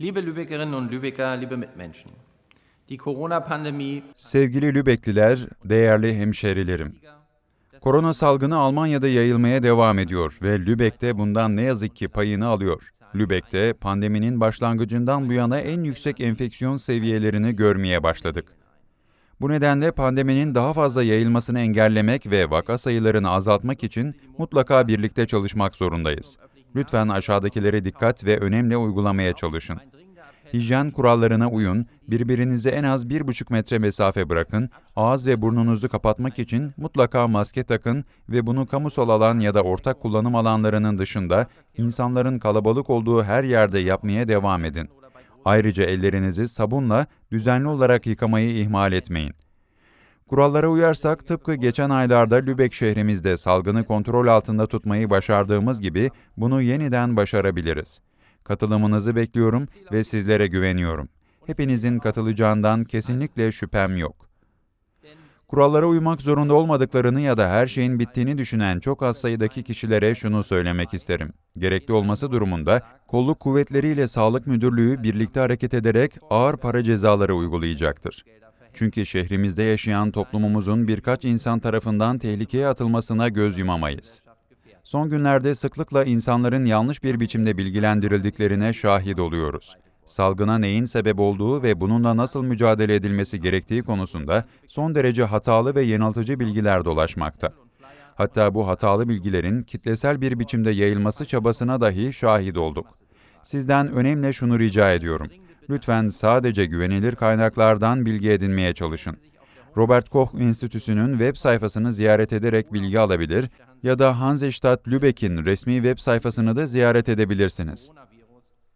Liebe Lübeckerinnen und Lübecker, liebe Mitmenschen, Sevgili Lübekliler, değerli hemşerilerim. Korona salgını Almanya'da yayılmaya devam ediyor ve Lübeck'te bundan ne yazık ki payını alıyor. Lübeck'te pandeminin başlangıcından bu yana en yüksek enfeksiyon seviyelerini görmeye başladık. Bu nedenle pandeminin daha fazla yayılmasını engellemek ve vaka sayılarını azaltmak için mutlaka birlikte çalışmak zorundayız. Lütfen aşağıdakilere dikkat ve önemli uygulamaya çalışın. Hijyen kurallarına uyun, birbirinize en az 1,5 metre mesafe bırakın, ağız ve burnunuzu kapatmak için mutlaka maske takın ve bunu kamusal alan ya da ortak kullanım alanlarının dışında insanların kalabalık olduğu her yerde yapmaya devam edin. Ayrıca ellerinizi sabunla düzenli olarak yıkamayı ihmal etmeyin. Kurallara uyarsak tıpkı geçen aylarda Lübeck şehrimizde salgını kontrol altında tutmayı başardığımız gibi bunu yeniden başarabiliriz. Katılımınızı bekliyorum ve sizlere güveniyorum. Hepinizin katılacağından kesinlikle şüphem yok. Kurallara uymak zorunda olmadıklarını ya da her şeyin bittiğini düşünen çok az sayıdaki kişilere şunu söylemek isterim. Gerekli olması durumunda kolluk kuvvetleriyle Sağlık Müdürlüğü birlikte hareket ederek ağır para cezaları uygulayacaktır. Çünkü şehrimizde yaşayan toplumumuzun birkaç insan tarafından tehlikeye atılmasına göz yumamayız. Son günlerde sıklıkla insanların yanlış bir biçimde bilgilendirildiklerine şahit oluyoruz. Salgına neyin sebep olduğu ve bununla nasıl mücadele edilmesi gerektiği konusunda son derece hatalı ve yanıltıcı bilgiler dolaşmakta. Hatta bu hatalı bilgilerin kitlesel bir biçimde yayılması çabasına dahi şahit olduk. Sizden önemli şunu rica ediyorum. Lütfen sadece güvenilir kaynaklardan bilgi edinmeye çalışın. Robert Koch Enstitüsü'nün web sayfasını ziyaret ederek bilgi alabilir ya da Hansestadt Lübeck'in resmi web sayfasını da ziyaret edebilirsiniz.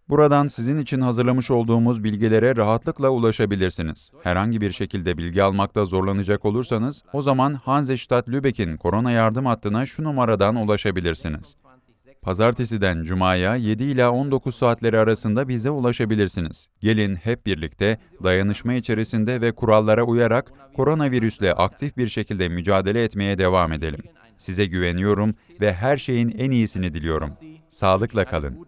Buradan sizin için hazırlamış olduğumuz bilgilere rahatlıkla ulaşabilirsiniz. Herhangi bir şekilde bilgi almakta zorlanacak olursanız, o zaman Hansestadt Lübeck'in korona yardım hattına şu numaradan ulaşabilirsiniz. Pazartesiden Cuma'ya 7 ila 19 saatleri arasında bize ulaşabilirsiniz. Gelin hep birlikte dayanışma içerisinde ve kurallara uyarak koronavirüsle aktif bir şekilde mücadele etmeye devam edelim. Size güveniyorum ve her şeyin en iyisini diliyorum. Sağlıkla kalın.